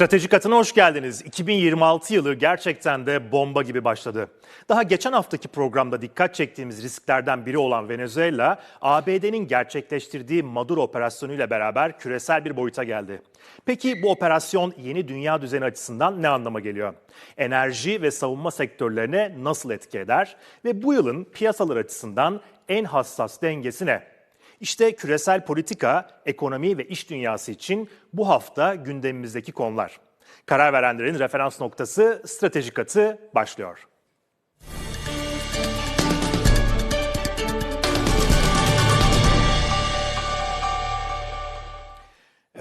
Stratejik Atına hoş geldiniz. 2026 yılı gerçekten de bomba gibi başladı. Daha geçen haftaki programda dikkat çektiğimiz risklerden biri olan Venezuela, ABD'nin gerçekleştirdiği Maduro operasyonuyla beraber küresel bir boyuta geldi. Peki bu operasyon yeni dünya düzeni açısından ne anlama geliyor? Enerji ve savunma sektörlerine nasıl etki eder? Ve bu yılın piyasalar açısından en hassas dengesi ne? İşte küresel politika, ekonomi ve iş dünyası için bu hafta gündemimizdeki konular. Karar verenlerin referans noktası stratejik atı başlıyor.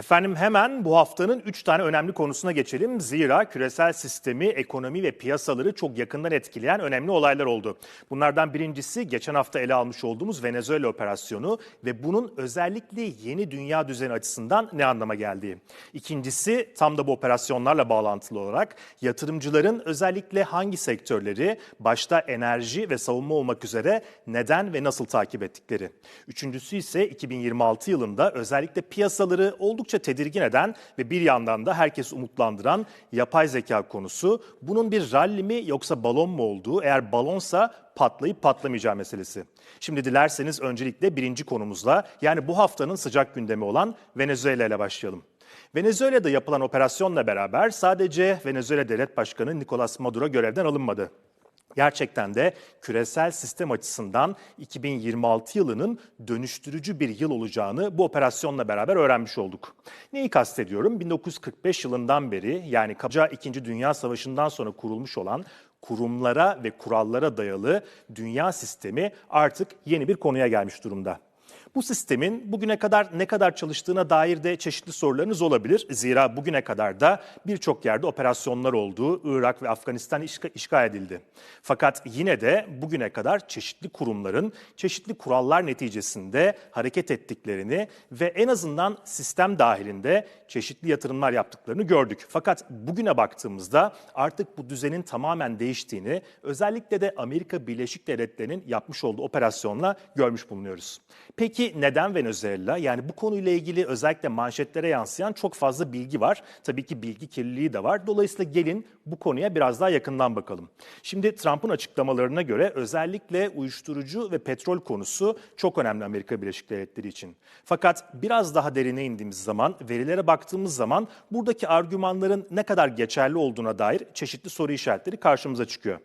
Efendim hemen bu haftanın 3 tane önemli konusuna geçelim. Zira küresel sistemi, ekonomi ve piyasaları çok yakından etkileyen önemli olaylar oldu. Bunlardan birincisi geçen hafta ele almış olduğumuz Venezuela operasyonu ve bunun özellikle yeni dünya düzeni açısından ne anlama geldiği. İkincisi tam da bu operasyonlarla bağlantılı olarak yatırımcıların özellikle hangi sektörleri başta enerji ve savunma olmak üzere neden ve nasıl takip ettikleri. Üçüncüsü ise 2026 yılında özellikle piyasaları oldukça oldukça tedirgin eden ve bir yandan da herkes umutlandıran yapay zeka konusu. Bunun bir ralli mi yoksa balon mu olduğu, eğer balonsa patlayıp patlamayacağı meselesi. Şimdi dilerseniz öncelikle birinci konumuzla yani bu haftanın sıcak gündemi olan Venezuela ile başlayalım. Venezuela'da yapılan operasyonla beraber sadece Venezuela Devlet Başkanı Nicolas Maduro görevden alınmadı. Gerçekten de küresel sistem açısından 2026 yılının dönüştürücü bir yıl olacağını bu operasyonla beraber öğrenmiş olduk. Neyi kastediyorum? 1945 yılından beri yani kabaca 2. Dünya Savaşı'ndan sonra kurulmuş olan kurumlara ve kurallara dayalı dünya sistemi artık yeni bir konuya gelmiş durumda. Bu sistemin bugüne kadar ne kadar çalıştığına dair de çeşitli sorularınız olabilir. Zira bugüne kadar da birçok yerde operasyonlar oldu. Irak ve Afganistan işgal edildi. Fakat yine de bugüne kadar çeşitli kurumların çeşitli kurallar neticesinde hareket ettiklerini ve en azından sistem dahilinde çeşitli yatırımlar yaptıklarını gördük. Fakat bugüne baktığımızda artık bu düzenin tamamen değiştiğini özellikle de Amerika Birleşik Devletleri'nin yapmış olduğu operasyonla görmüş bulunuyoruz. Peki Peki neden Venezuela? Yani bu konuyla ilgili özellikle manşetlere yansıyan çok fazla bilgi var. Tabii ki bilgi kirliliği de var. Dolayısıyla gelin bu konuya biraz daha yakından bakalım. Şimdi Trump'ın açıklamalarına göre özellikle uyuşturucu ve petrol konusu çok önemli Amerika Birleşik Devletleri için. Fakat biraz daha derine indiğimiz zaman, verilere baktığımız zaman buradaki argümanların ne kadar geçerli olduğuna dair çeşitli soru işaretleri karşımıza çıkıyor.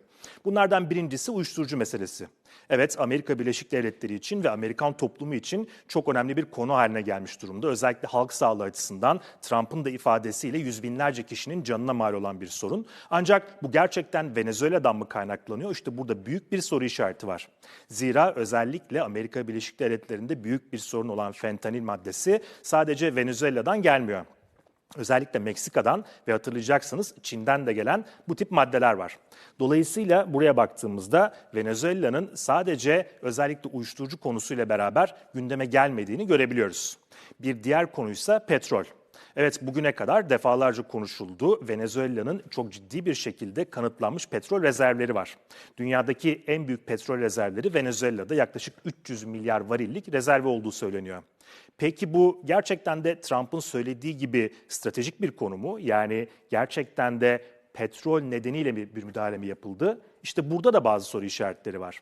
Bunlardan birincisi uyuşturucu meselesi. Evet Amerika Birleşik Devletleri için ve Amerikan toplumu için çok önemli bir konu haline gelmiş durumda. Özellikle halk sağlığı açısından Trump'ın da ifadesiyle yüz binlerce kişinin canına mal olan bir sorun. Ancak bu gerçekten Venezuela'dan mı kaynaklanıyor? İşte burada büyük bir soru işareti var. Zira özellikle Amerika Birleşik Devletleri'nde büyük bir sorun olan fentanil maddesi sadece Venezuela'dan gelmiyor. Özellikle Meksika'dan ve hatırlayacaksınız Çin'den de gelen bu tip maddeler var. Dolayısıyla buraya baktığımızda Venezuela'nın sadece özellikle uyuşturucu konusuyla beraber gündeme gelmediğini görebiliyoruz. Bir diğer konuysa petrol. Evet bugüne kadar defalarca konuşuldu. Venezuela'nın çok ciddi bir şekilde kanıtlanmış petrol rezervleri var. Dünyadaki en büyük petrol rezervleri Venezuela'da yaklaşık 300 milyar varillik rezerve olduğu söyleniyor. Peki bu gerçekten de Trump'ın söylediği gibi stratejik bir konu mu? Yani gerçekten de petrol nedeniyle bir müdahale mi yapıldı? İşte burada da bazı soru işaretleri var.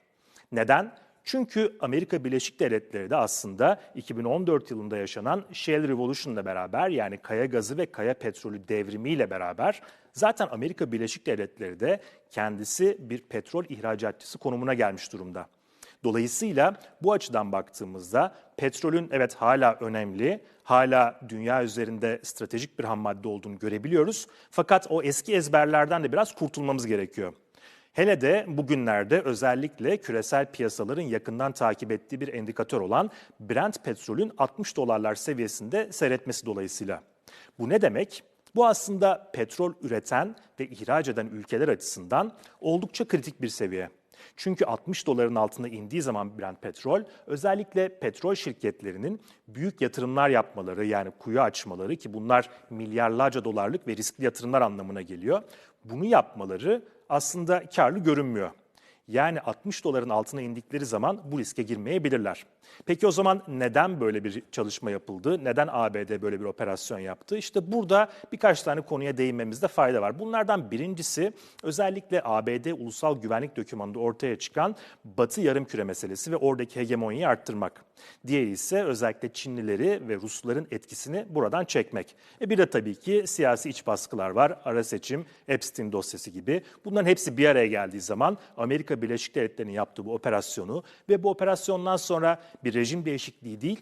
Neden? Çünkü Amerika Birleşik Devletleri de aslında 2014 yılında yaşanan Shale Revolution'la beraber yani kaya gazı ve kaya petrolü devrimiyle beraber zaten Amerika Birleşik Devletleri de kendisi bir petrol ihracatçısı konumuna gelmiş durumda. Dolayısıyla bu açıdan baktığımızda petrolün evet hala önemli, hala dünya üzerinde stratejik bir ham madde olduğunu görebiliyoruz. Fakat o eski ezberlerden de biraz kurtulmamız gerekiyor. Hele de bugünlerde özellikle küresel piyasaların yakından takip ettiği bir endikatör olan Brent petrolün 60 dolarlar seviyesinde seyretmesi dolayısıyla. Bu ne demek? Bu aslında petrol üreten ve ihraç eden ülkeler açısından oldukça kritik bir seviye. Çünkü 60 doların altına indiği zaman Brent petrol özellikle petrol şirketlerinin büyük yatırımlar yapmaları yani kuyu açmaları ki bunlar milyarlarca dolarlık ve riskli yatırımlar anlamına geliyor. Bunu yapmaları aslında karlı görünmüyor. Yani 60 doların altına indikleri zaman bu riske girmeyebilirler. Peki o zaman neden böyle bir çalışma yapıldı? Neden ABD böyle bir operasyon yaptı? İşte burada birkaç tane konuya değinmemizde fayda var. Bunlardan birincisi özellikle ABD ulusal güvenlik dokümanında ortaya çıkan Batı yarımküre meselesi ve oradaki hegemonyayı arttırmak. Diğeri ise özellikle Çinlileri ve Rusların etkisini buradan çekmek. E bir de tabii ki siyasi iç baskılar var. Ara seçim, Epstein dosyası gibi. Bunların hepsi bir araya geldiği zaman Amerika Birleşik Devletleri'nin yaptığı bu operasyonu ve bu operasyondan sonra bir rejim değişikliği değil,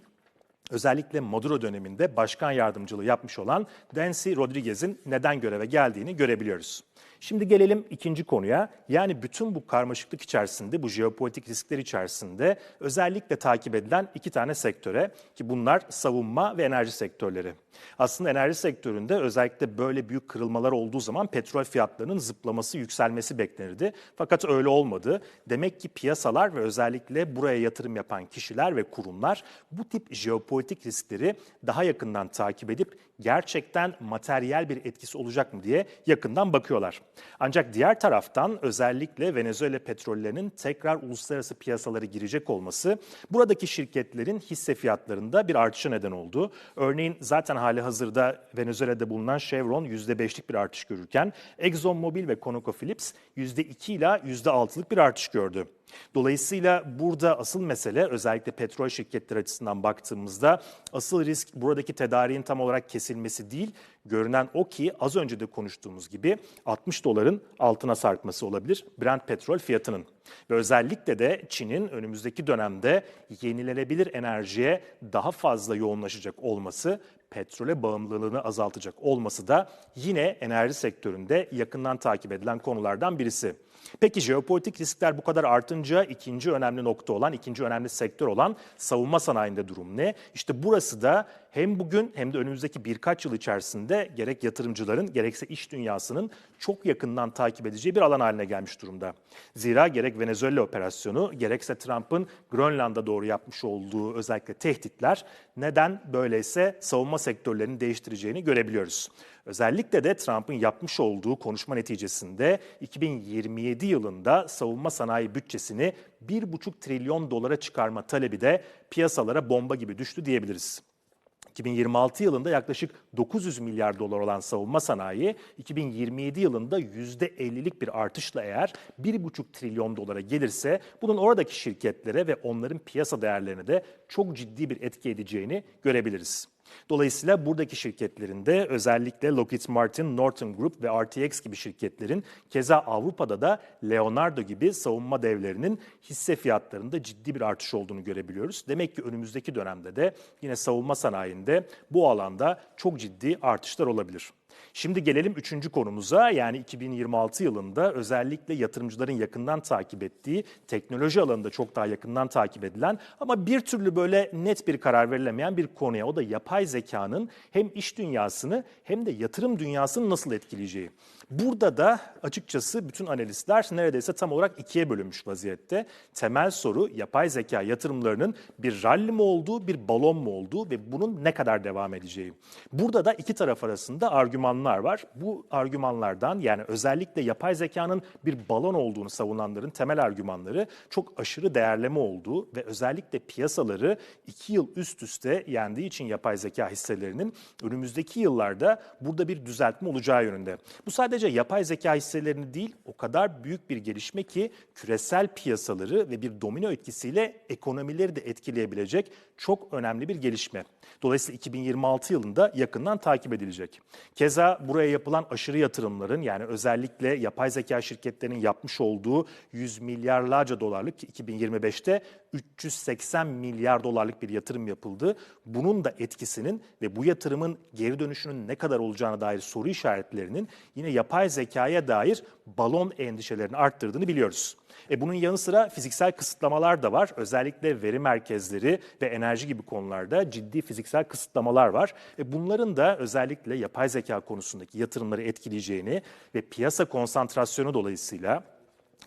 özellikle Maduro döneminde başkan yardımcılığı yapmış olan Dancy Rodriguez'in neden göreve geldiğini görebiliyoruz. Şimdi gelelim ikinci konuya. Yani bütün bu karmaşıklık içerisinde, bu jeopolitik riskler içerisinde özellikle takip edilen iki tane sektöre ki bunlar savunma ve enerji sektörleri. Aslında enerji sektöründe özellikle böyle büyük kırılmalar olduğu zaman petrol fiyatlarının zıplaması, yükselmesi beklenirdi. Fakat öyle olmadı. Demek ki piyasalar ve özellikle buraya yatırım yapan kişiler ve kurumlar bu tip jeopolitik riskleri daha yakından takip edip gerçekten materyal bir etkisi olacak mı diye yakından bakıyorlar. Ancak diğer taraftan özellikle Venezuela petrollerinin tekrar uluslararası piyasalara girecek olması buradaki şirketlerin hisse fiyatlarında bir artışa neden oldu. Örneğin zaten hali hazırda Venezuela'da bulunan Chevron %5'lik bir artış görürken ExxonMobil ve ConocoPhillips %2 ila %6'lık bir artış gördü. Dolayısıyla burada asıl mesele özellikle petrol şirketleri açısından baktığımızda asıl risk buradaki tedariğin tam olarak kesilmesi değil, görünen o ki az önce de konuştuğumuz gibi 60 doların altına sarkması olabilir Brent petrol fiyatının. Ve özellikle de Çin'in önümüzdeki dönemde yenilenebilir enerjiye daha fazla yoğunlaşacak olması petrole bağımlılığını azaltacak olması da yine enerji sektöründe yakından takip edilen konulardan birisi. Peki jeopolitik riskler bu kadar artınca ikinci önemli nokta olan, ikinci önemli sektör olan savunma sanayinde durum ne? İşte burası da hem bugün hem de önümüzdeki birkaç yıl içerisinde gerek yatırımcıların gerekse iş dünyasının çok yakından takip edeceği bir alan haline gelmiş durumda. Zira gerek Venezuela operasyonu gerekse Trump'ın Grönland'a doğru yapmış olduğu özellikle tehditler neden böyleyse savunma sektörlerini değiştireceğini görebiliyoruz. Özellikle de Trump'ın yapmış olduğu konuşma neticesinde 2027 yılında savunma sanayi bütçesini 1,5 trilyon dolara çıkarma talebi de piyasalara bomba gibi düştü diyebiliriz. 2026 yılında yaklaşık 900 milyar dolar olan savunma sanayi 2027 yılında %50'lik bir artışla eğer 1,5 trilyon dolara gelirse bunun oradaki şirketlere ve onların piyasa değerlerine de çok ciddi bir etki edeceğini görebiliriz. Dolayısıyla buradaki şirketlerin de özellikle Lockheed Martin, Norton Group ve RTX gibi şirketlerin keza Avrupa'da da Leonardo gibi savunma devlerinin hisse fiyatlarında ciddi bir artış olduğunu görebiliyoruz. Demek ki önümüzdeki dönemde de yine savunma sanayinde bu alanda çok ciddi artışlar olabilir. Şimdi gelelim üçüncü konumuza yani 2026 yılında özellikle yatırımcıların yakından takip ettiği teknoloji alanında çok daha yakından takip edilen ama bir türlü böyle net bir karar verilemeyen bir konuya o da yapay zekanın hem iş dünyasını hem de yatırım dünyasını nasıl etkileyeceği. Burada da açıkçası bütün analistler neredeyse tam olarak ikiye bölünmüş vaziyette. Temel soru yapay zeka yatırımlarının bir rally mi olduğu, bir balon mu olduğu ve bunun ne kadar devam edeceği. Burada da iki taraf arasında argümanlar var. Bu argümanlardan yani özellikle yapay zekanın bir balon olduğunu savunanların temel argümanları çok aşırı değerleme olduğu ve özellikle piyasaları iki yıl üst üste yendiği için yapay zeka hisselerinin önümüzdeki yıllarda burada bir düzeltme olacağı yönünde. Bu sadece yapay zeka hisselerini değil o kadar büyük bir gelişme ki küresel piyasaları ve bir domino etkisiyle ekonomileri de etkileyebilecek çok önemli bir gelişme. Dolayısıyla 2026 yılında yakından takip edilecek. Keza buraya yapılan aşırı yatırımların yani özellikle yapay zeka şirketlerinin yapmış olduğu 100 milyarlarca dolarlık 2025'te 380 milyar dolarlık bir yatırım yapıldı. Bunun da etkisinin ve bu yatırımın geri dönüşünün ne kadar olacağına dair soru işaretlerinin yine yapay zekaya dair balon endişelerini arttırdığını biliyoruz. E bunun yanı sıra fiziksel kısıtlamalar da var. Özellikle veri merkezleri ve enerji gibi konularda ciddi fiziksel kısıtlamalar var. E bunların da özellikle yapay zeka konusundaki yatırımları etkileyeceğini ve piyasa konsantrasyonu dolayısıyla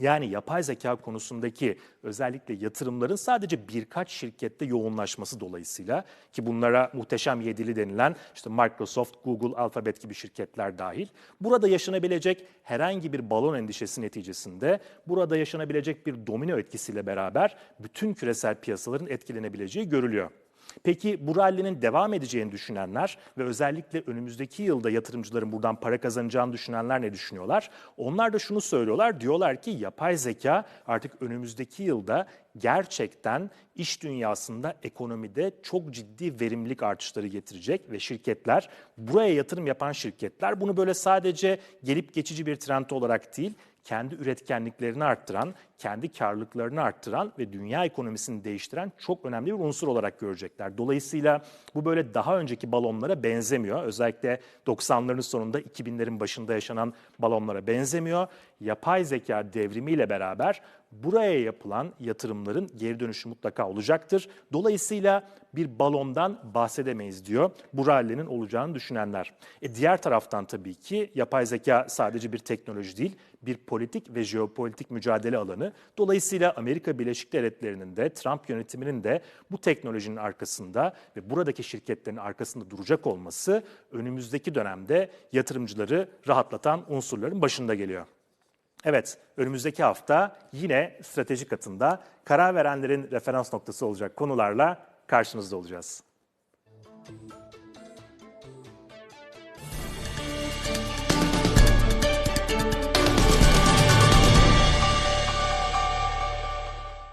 Yani yapay zeka konusundaki özellikle yatırımların sadece birkaç şirkette yoğunlaşması dolayısıyla ki bunlara muhteşem yedili denilen işte Microsoft, Google, Alphabet gibi şirketler dahil. Burada yaşanabilecek herhangi bir balon endişesi neticesinde burada yaşanabilecek bir domino etkisiyle beraber bütün küresel piyasaların etkilenebileceği görülüyor. Peki bu rallinin devam edeceğini düşünenler ve özellikle önümüzdeki yılda yatırımcıların buradan para kazanacağını düşünenler ne düşünüyorlar? Onlar da şunu söylüyorlar. Diyorlar ki yapay zeka artık önümüzdeki yılda gerçekten iş dünyasında ekonomide çok ciddi verimlilik artışları getirecek ve şirketler buraya yatırım yapan şirketler bunu böyle sadece gelip geçici bir trend olarak değil kendi üretkenliklerini arttıran, kendi karlılıklarını arttıran ve dünya ekonomisini değiştiren çok önemli bir unsur olarak görecekler. Dolayısıyla bu böyle daha önceki balonlara benzemiyor. Özellikle 90'ların sonunda 2000'lerin başında yaşanan balonlara benzemiyor. Yapay zeka devrimiyle beraber buraya yapılan yatırımların geri dönüşü mutlaka olacaktır. Dolayısıyla bir balondan bahsedemeyiz diyor bu rallinin olacağını düşünenler. E diğer taraftan tabii ki yapay zeka sadece bir teknoloji değil, bir politik ve jeopolitik mücadele alanı. Dolayısıyla Amerika Birleşik Devletleri'nin de Trump yönetiminin de bu teknolojinin arkasında ve buradaki şirketlerin arkasında duracak olması önümüzdeki dönemde yatırımcıları rahatlatan unsurların başında geliyor. Evet, önümüzdeki hafta yine strateji katında karar verenlerin referans noktası olacak konularla karşınızda olacağız.